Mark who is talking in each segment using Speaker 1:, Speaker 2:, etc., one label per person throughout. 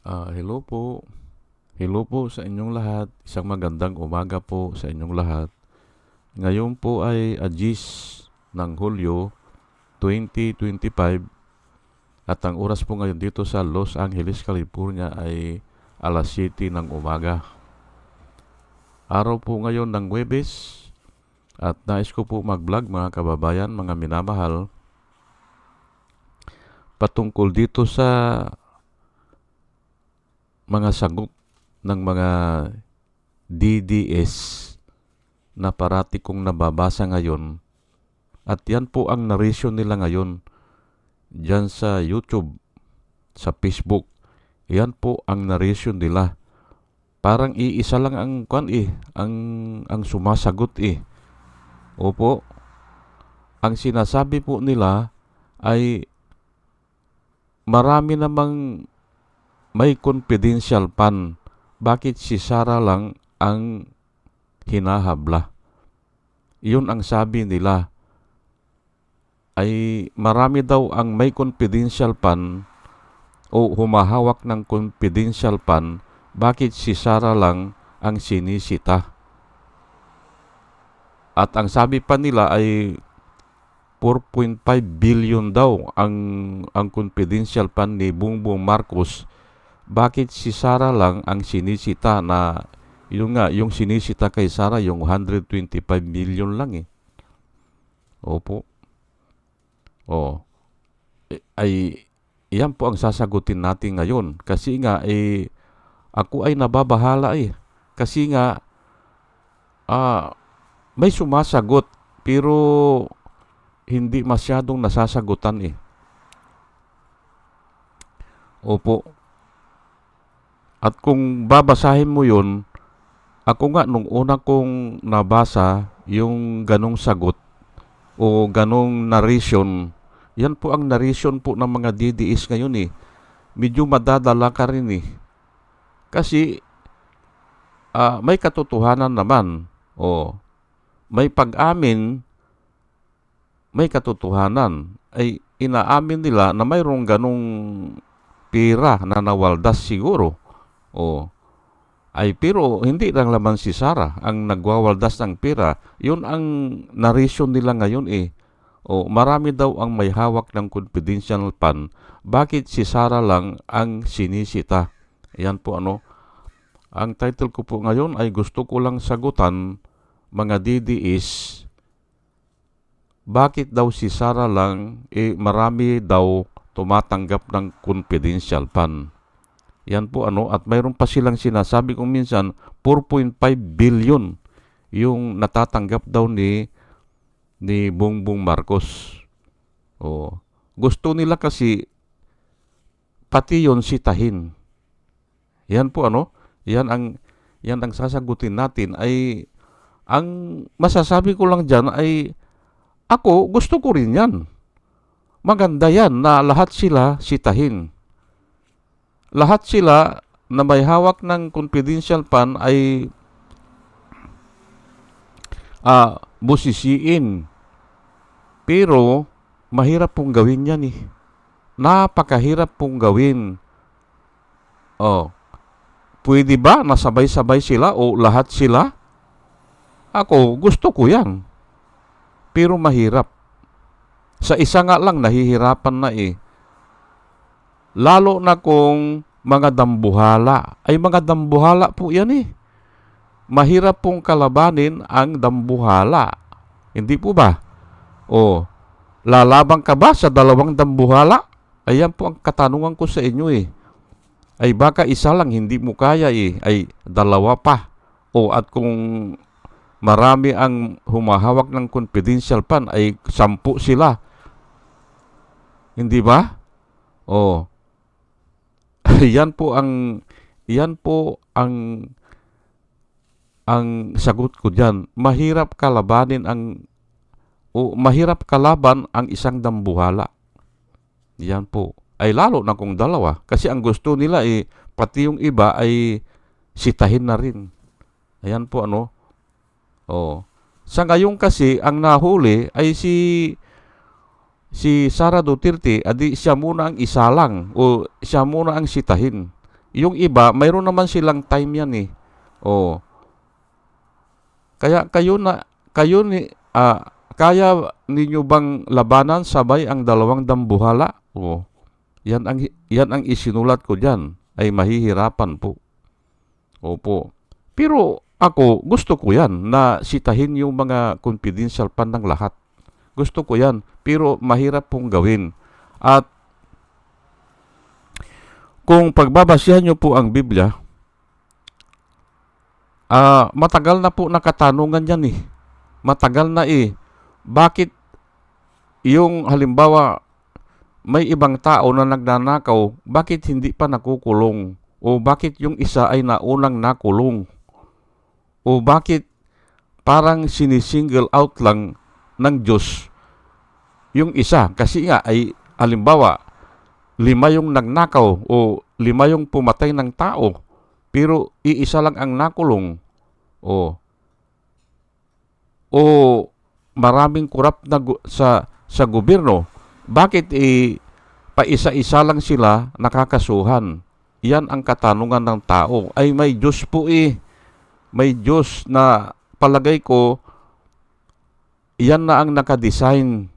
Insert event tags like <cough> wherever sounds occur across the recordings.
Speaker 1: Ah, hello po. Hello po sa inyong lahat. Isang magandang umaga po sa inyong lahat. Ngayon po ay Agis ng Hulyo 2025 at ang oras po ngayon dito sa Los Angeles, California ay alas 7 ng umaga. Araw po ngayon ng Webes at nais ko po mag-vlog mga kababayan, mga minamahal patungkol dito sa mga sagot ng mga DDS na parati kong nababasa ngayon at yan po ang narration nila ngayon dyan sa YouTube, sa Facebook. Yan po ang narration nila. Parang iisa lang ang kwan eh, ang, ang sumasagot eh. Opo. Ang sinasabi po nila ay marami namang may confidential pan. Bakit si Sarah lang ang hinahabla? Iyon ang sabi nila. Ay marami daw ang may confidential pan o humahawak ng confidential pan. Bakit si Sarah lang ang sinisita? At ang sabi pa nila ay 4.5 billion daw ang ang confidential fund ni Bongbong Marcos. Bakit si Sara lang ang sinisita na yung nga yung sinisita kay Sara yung 125 million lang eh. Opo. Oh. Eh, Ay yan po ang sasagutin natin ngayon kasi nga eh ako ay nababahala eh. Kasi nga ah may sumasagot pero hindi masyadong nasasagutan eh. Opo. At kung babasahin mo yun, ako nga nung una kong nabasa yung ganong sagot o ganong narration, yan po ang narration po ng mga DDS ngayon eh. Medyo madadala ka rin eh. Kasi ah, may katotohanan naman. O may pag-amin may katotohanan ay inaamin nila na mayroong ganong pira na nawaldas siguro. O ay pero hindi lang laman si Sara ang nagwawaldas ng pira. Yun ang narration nila ngayon eh. O marami daw ang may hawak ng confidential fund. Bakit si Sara lang ang sinisita? Yan po ano. Ang title ko po ngayon ay gusto ko lang sagutan mga DDS bakit daw si Sara lang, eh marami daw tumatanggap ng confidential fund. Yan po ano, at mayroon pa silang sinasabi kung minsan 4.5 billion yung natatanggap daw ni ni Bongbong Marcos. Oh, gusto nila kasi pati yon sitahin. Yan po ano, yan ang yan ang sasagutin natin ay ang masasabi ko lang diyan ay ako, gusto ko rin yan. Maganda yan na lahat sila sitahin. Lahat sila na may hawak ng confidential fund ay uh, busisiin. Pero, mahirap pong gawin yan eh. Napakahirap pong gawin. Oh, pwede ba nasabay-sabay sila o lahat sila? Ako, gusto ko yan pero mahirap. Sa isa nga lang nahihirapan na eh. Lalo na kung mga dambuhala. Ay mga dambuhala po yan eh. Mahirap pong kalabanin ang dambuhala. Hindi po ba? O, lalabang ka ba sa dalawang dambuhala? Ayan po ang katanungan ko sa inyo eh. Ay baka isa lang hindi mo kaya eh. Ay dalawa pa. O at kung marami ang humahawak ng confidential fund ay sampu sila. Hindi ba? Oh. <laughs> yan po ang yan po ang ang sagot ko diyan. Mahirap kalabanin ang o mahirap kalaban ang isang dambuhala. Yan po. Ay lalo na kung dalawa. Kasi ang gusto nila ay eh, pati yung iba ay sitahin na rin. Ayan po ano. Oh. Sa ngayon kasi ang nahuli ay si si Sara Duterte, adi siya muna ang isalang o siya muna ang sitahin. Yung iba, mayroon naman silang time yan eh. Oh. Kaya kayo na kayo ni ah, kaya ninyo bang labanan sabay ang dalawang dambuhala? Oh. Yan ang yan ang isinulat ko diyan ay mahihirapan po. Opo. Pero ako, gusto ko yan na sitahin yung mga confidential pan ng lahat. Gusto ko yan. Pero mahirap pong gawin. At kung pagbabasihan nyo po ang Biblia, ah matagal na po nakatanungan yan eh. Matagal na eh. Bakit yung halimbawa may ibang tao na nagnanakaw, bakit hindi pa nakukulong? O bakit yung isa ay naunang nakulong? O bakit parang sinisingle out lang ng Diyos yung isa? Kasi nga ay halimbawa, lima yung nagnakaw o lima yung pumatay ng tao, pero iisa lang ang nakulong. O o maraming kurap na sa sa gobyerno. Bakit eh paisa-isa lang sila nakakasuhan? Yan ang katanungan ng tao. Ay may Diyos po eh. May Diyos na palagay ko yan na ang nakadesign.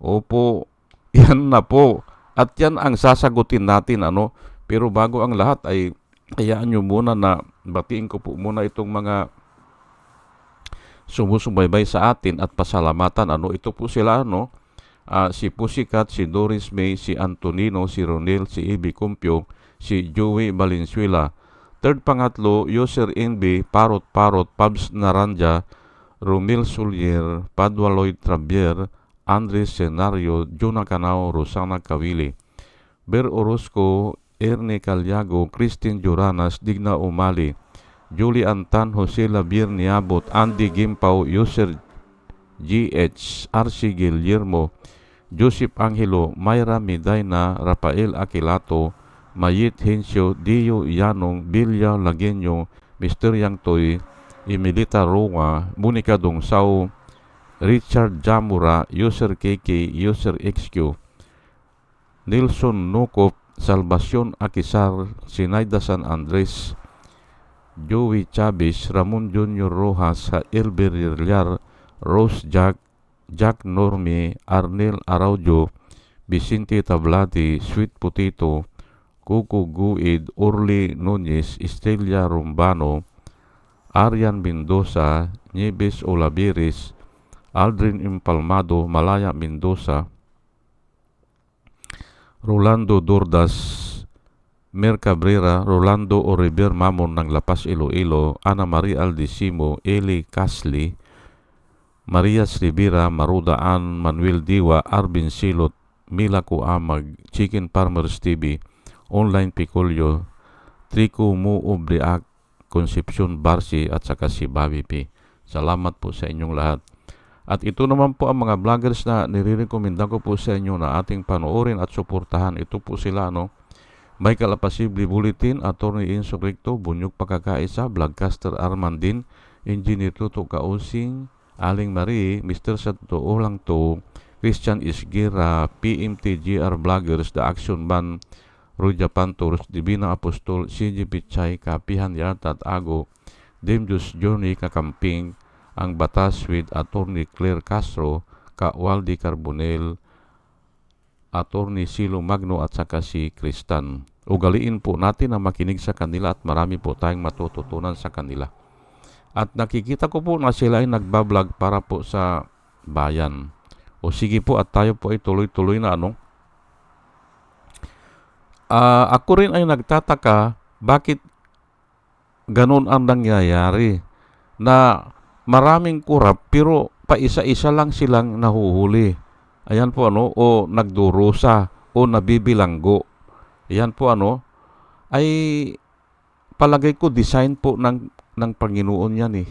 Speaker 1: Opo, <laughs> yan na po. At yan ang sasagutin natin ano. Pero bago ang lahat ay hayaan nyo muna na batiin ko po muna itong mga sumusubaybay sa atin at pasalamatan. Ano, ito po sila, ano, ah, si Pusikat, si Doris May, si Antonino, si Ronel, si Ibi Cumpio, si Joey Valenzuela. Third pangatlo, User NB, Parot Parot, Pabs Naranja, Romil Sulier, Padua Lloyd Trabier, Andres Senario, Juna Canao, Rosana Kawili. Ber Orozco, Erne Calyago, Christine Joranas, Digna Umali, Julie Antan, Jose Labir Niabot, Andy Gimpaw, User GH, RC Guillermo, Joseph Angelo, Mayra Medina, Rafael Aquilato, Mayit Hensyo, Dio Yanong, Bilya Lagenyo, Mr. Yang Toy, Emilita Ronga, Monica Dongsao, Richard Jamura, User KK, User XQ, Nelson Nukop, Salvacion Akisar, Sinaida San Andres, Joey Chavez, Ramon Junior Rojas, Elber Villar, Rose Jack, Jack Norme, Arnel Araujo, Vicente Tablati, Sweet Potato, Cuco Guid, Orly Nunez, Estrella Rumbano, Arian Mendoza, Nieves Olaviris, Aldrin Impalmado, Malaya Mendoza, Rolando Dordas, Mer Cabrera, Rolando Oriber Mamon ng Lapas Iloilo, Ana Maria Aldisimo, Eli Casli, Maria Rivera, Marudaan, Manuel Diwa, Arvin Silot, Mila Kuamag, Chicken Farmers TV, Online Picolio, Trico Mu Ubriak, Concepcion Barsi at saka si Bobby P. Salamat po sa inyong lahat. At ito naman po ang mga vloggers na nire-recommenda ko po sa inyo na ating panoorin at suportahan. Ito po sila, no? Michael Apasible Bulletin, Attorney Inso Recto, Bunyog Pagkakaisa, Vlogcaster Armandin, Engineer Tuto Kausing, Aling Marie, Mr. Santo Olang To, Christian Isgira, PMTGR Vloggers, The Action Man, Ruja Pantoros, Divina Apostol, CG Pichay, Kapihan Yata at Ago, Demjus Johnny Kakamping, ang Batas with Attorney Claire Castro, Ka Waldi Carbonel, Attorney Silo Magno at saka si Kristan. Ugaliin po natin na makinig sa kanila at marami po tayong matututunan sa kanila. At nakikita ko po na sila ay nagbablog para po sa bayan. O sige po at tayo po ay tuloy-tuloy na ano. Ah, ako rin ay nagtataka bakit ganun ang nangyayari na maraming kurap pero paisa-isa lang silang nahuhuli. Ayan po ano, o nagdurusa o nabibilanggo. Ayan po ano, ay palagay ko design po ng, ng Panginoon yan eh.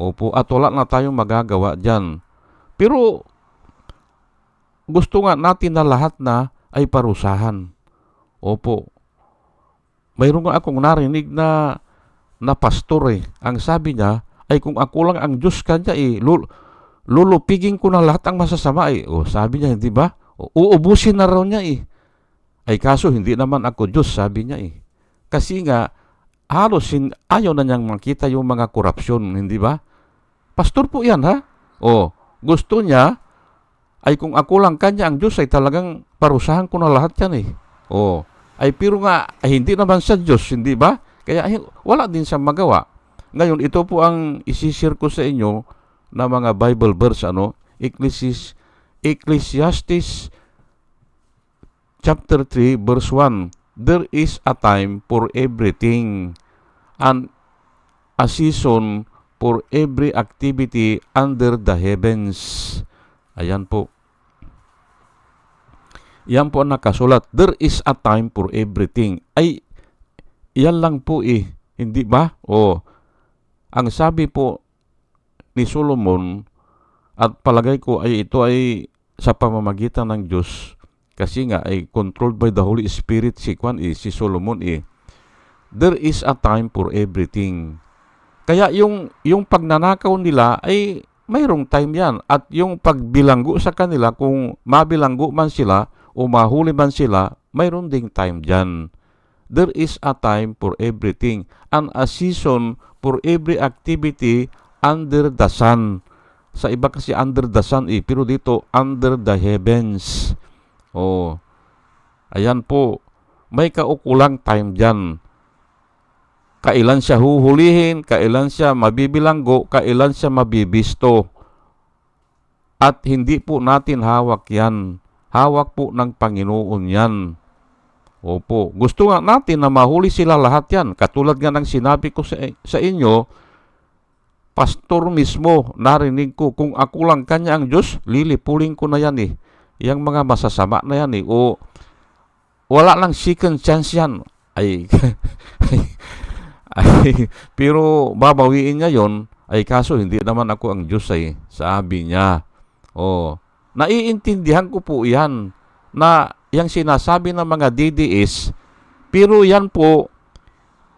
Speaker 1: Opo, at wala na tayong magagawa dyan. Pero gusto nga natin na lahat na ay parusahan. Opo. Mayroon nga akong narinig na na pastor eh. Ang sabi niya ay kung ako lang ang Diyos kanya eh, lul lulupigin ko na lahat ang masasama eh. O sabi niya, hindi ba? Uubusin na raw niya eh. Ay kaso hindi naman ako Diyos, sabi niya eh. Kasi nga, halos sin, ayaw na niyang makita yung mga korupsyon, hindi ba? Pastor po yan, ha? O, gusto niya, ay kung ako lang kanya ang Diyos, ay talagang parusahan ko na lahat yan eh. O, ay pero nga, ay hindi naman sa Diyos, hindi ba? Kaya ay, wala din siya magawa. Ngayon, ito po ang isishare ko sa inyo na mga Bible verse, ano? Ecclesiastes, Ecclesiastes chapter 3, verse 1. There is a time for everything and a season for every activity under the heavens. Ayan po. Yan po ang nakasulat. There is a time for everything. Ay, yan lang po eh. Hindi ba? O, ang sabi po ni Solomon, at palagay ko ay ito ay sa pamamagitan ng Diyos, kasi nga ay controlled by the Holy Spirit si Kwan eh, si Solomon eh. There is a time for everything. Kaya yung yung pagnanakaw nila ay mayroong time yan at yung pagbilanggo sa kanila kung mabilanggo man sila o mahuli man sila, mayroon ding time dyan. There is a time for everything and a season for every activity under the sun. Sa iba kasi under the sun eh, pero dito under the heavens. Oh, ayan po. May kaukulang time dyan. Kailan siya huhulihin, kailan siya mabibilanggo, kailan siya mabibisto. At hindi po natin hawak yan. Hawak po ng Panginoon yan. Opo. Gusto nga natin na mahuli sila lahat yan. Katulad nga ng sinabi ko sa, sa inyo, pastor mismo, narinig ko, kung ako lang kanya ang Diyos, lilipulin ko na yan eh. Yang mga masasama na yan eh. O wala lang second chance yan. Ay, <laughs> ay, pero babawiin niya yon ay kaso hindi naman ako ang Diyos ay sabi niya. Oh, naiintindihan ko po yan na yung sinasabi ng mga DDS, pero yan po,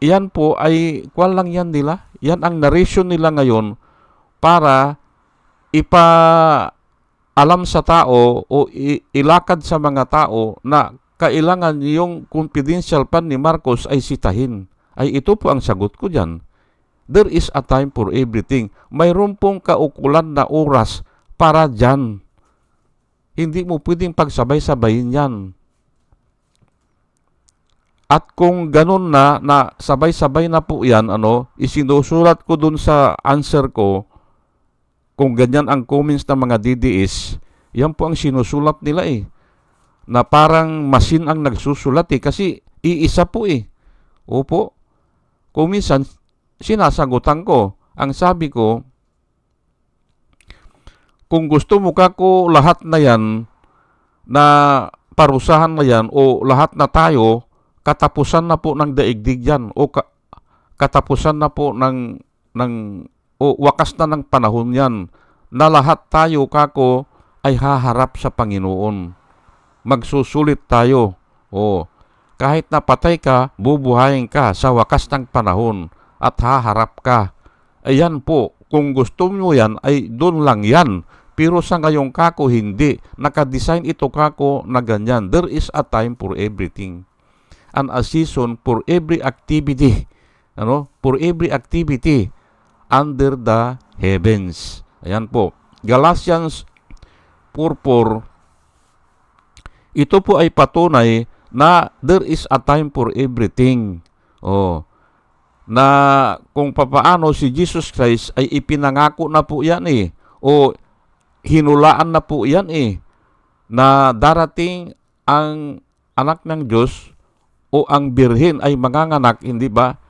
Speaker 1: yan po ay, kwal lang yan nila. Yan ang narration nila ngayon para ipa alam sa tao o ilakad sa mga tao na kailangan yung confidential pan ni Marcos ay sitahin. Ay ito po ang sagot ko dyan. There is a time for everything. Mayroon pong kaukulan na oras para dyan. Hindi mo pwedeng pagsabay-sabayin yan. At kung ganun na, na sabay-sabay na po yan, ano, isinusulat ko dun sa answer ko, kung ganyan ang comments ng mga DDS, yan po ang sinusulat nila eh. Na parang machine ang nagsusulat eh, kasi iisa po eh. Opo. Kung minsan, sinasagutan ko. Ang sabi ko, kung gusto mo ka ko lahat na yan, na parusahan na yan, o lahat na tayo, katapusan na po ng daigdig yan, o ka, katapusan na po ng, ng, o wakas na ng panahon yan, na lahat tayo kako ay haharap sa Panginoon. Magsusulit tayo. O, kahit napatay ka, bubuhayin ka sa wakas ng panahon at haharap ka. Ayan po, kung gusto mo yan, ay doon lang yan. Pero sa ngayong kako, hindi. Nakadesign ito kako na ganyan. There is a time for everything. And a season for every activity. Ano? For every activity under the heavens. Ayan po. Galatians 4.4 Ito po ay patunay na there is a time for everything. Oh. Na kung papaano si Jesus Christ ay ipinangako na po yan eh. O hinulaan na po yan eh. Na darating ang anak ng Diyos o ang birhen ay manganganak, hindi ba?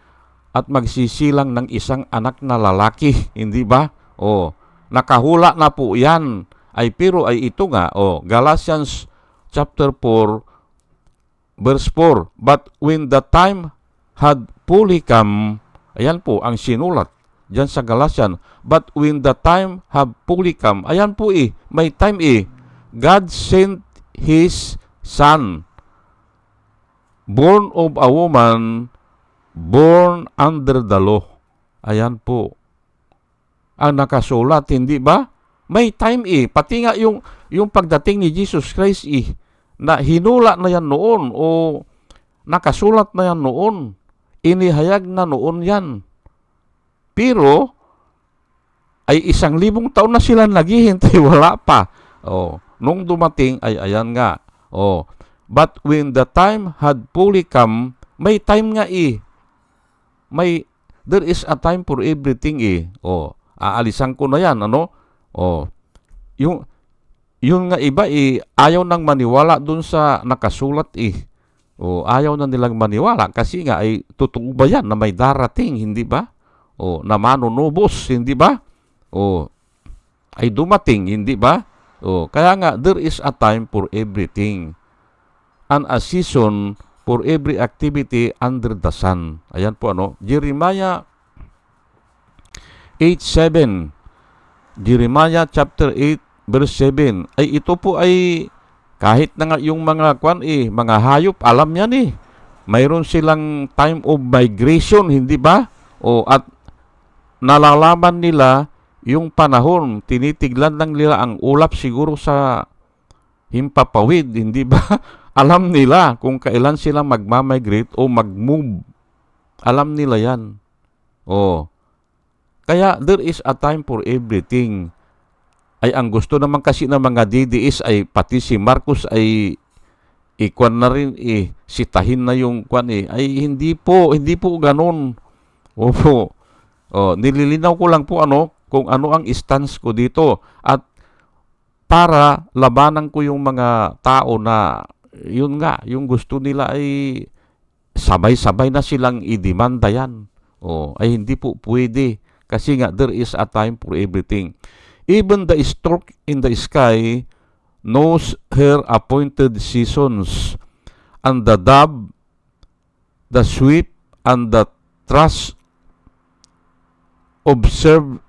Speaker 1: At magsisilang ng isang anak na lalaki, <laughs> hindi ba? O, nakahula na po yan. Ay pero ay ito nga, o, Galatians chapter 4 verse 4. But when the time had come, ayan po ang sinulat dyan sa Galatian. But when the time had fully come, ayan po eh, may time eh. God sent His Son, born of a woman, born under the law. Ayan po. Ang nakasulat, hindi ba? May time eh. Pati nga yung, yung pagdating ni Jesus Christ eh, na hinula na yan noon o nakasulat na yan noon. Inihayag na noon yan. Pero, ay isang libong taon na sila naghihintay, <laughs> wala pa. Oh, nung dumating ay ayan nga. Oh, but when the time had fully come, may time nga eh. May there is a time for everything eh. Oh, aalisan ko na yan, ano? Oh, yung yun nga iba eh, ayaw nang maniwala dun sa nakasulat eh. O ayaw na nilang maniwala kasi nga ay totoo ba yan na may darating, hindi ba? O na manunubos, hindi ba? O ay dumating, hindi ba? O kaya nga there is a time for everything and a season for every activity under the sun. Ayan po ano, Jeremiah 8:7. Jeremiah chapter 8 verse 7. Ay ito po ay kahit na nga yung mga kwan eh, mga hayop, alam yan eh. Mayroon silang time of migration, hindi ba? O at nalalaman nila yung panahon, tinitiglan lang nila ang ulap siguro sa himpapawid, hindi ba? <laughs> alam nila kung kailan sila magmamigrate o mag-move. Alam nila yan. O, kaya there is a time for everything ay ang gusto naman kasi ng mga DDS ay pati si Marcos ay ikwan na rin eh sitahin na yung kwan eh. Ay hindi po hindi po ganun. Opo. Oh, nililinaw ko lang po ano kung ano ang stance ko dito. At para labanan ko yung mga tao na yun nga yung gusto nila ay sabay-sabay na silang idemanda yan. Oh, ay hindi po pwede. Kasi nga there is a time for everything Even the stork in the sky knows her appointed seasons, and the dove, the sweep, and the thrush observe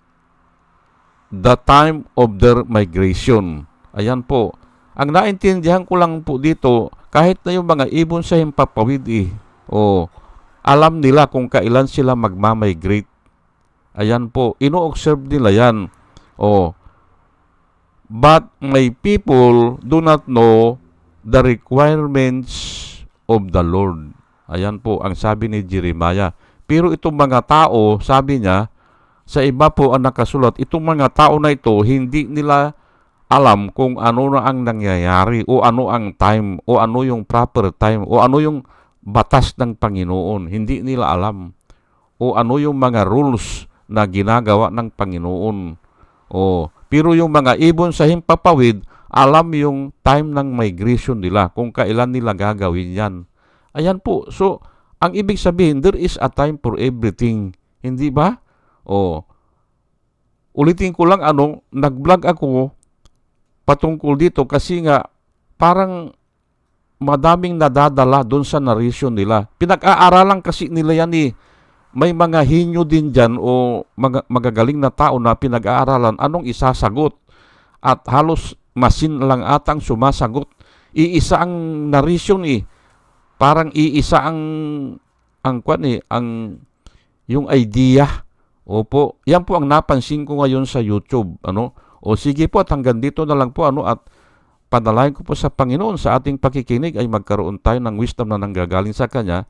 Speaker 1: the time of their migration. Ayan po. Ang naintindihan ko lang po dito, kahit na yung mga ibon sa himpapawid eh, o alam nila kung kailan sila magmamigrate. Ayan po, ino-observe nila yan. Oh. But my people do not know the requirements of the Lord. Ayan po ang sabi ni Jeremiah. Pero itong mga tao, sabi niya, sa iba po ang nakasulat, itong mga tao na ito, hindi nila alam kung ano na ang nangyayari o ano ang time o ano yung proper time o ano yung batas ng Panginoon. Hindi nila alam. O ano yung mga rules na ginagawa ng Panginoon. Oh, pero yung mga ibon sa himpapawid, alam yung time ng migration nila, kung kailan nila gagawin yan. Ayan po. So, ang ibig sabihin, there is a time for everything. Hindi ba? Oh. Ulitin ko lang ano, nag-vlog ako patungkol dito kasi nga parang madaming nadadala doon sa narration nila. Pinag-aaralan kasi nila yan eh may mga hinyo din dyan o mag- magagaling na tao na pinag-aaralan anong isasagot at halos masin lang atang sumasagot. Iisa ang narration eh. Parang iisa ang ang kwan eh, ang yung idea. Opo, yan po ang napansin ko ngayon sa YouTube, ano? O sige po at hanggang dito na lang po ano at panalangin ko po sa Panginoon sa ating pakikinig ay magkaroon tayo ng wisdom na nanggagaling sa Kanya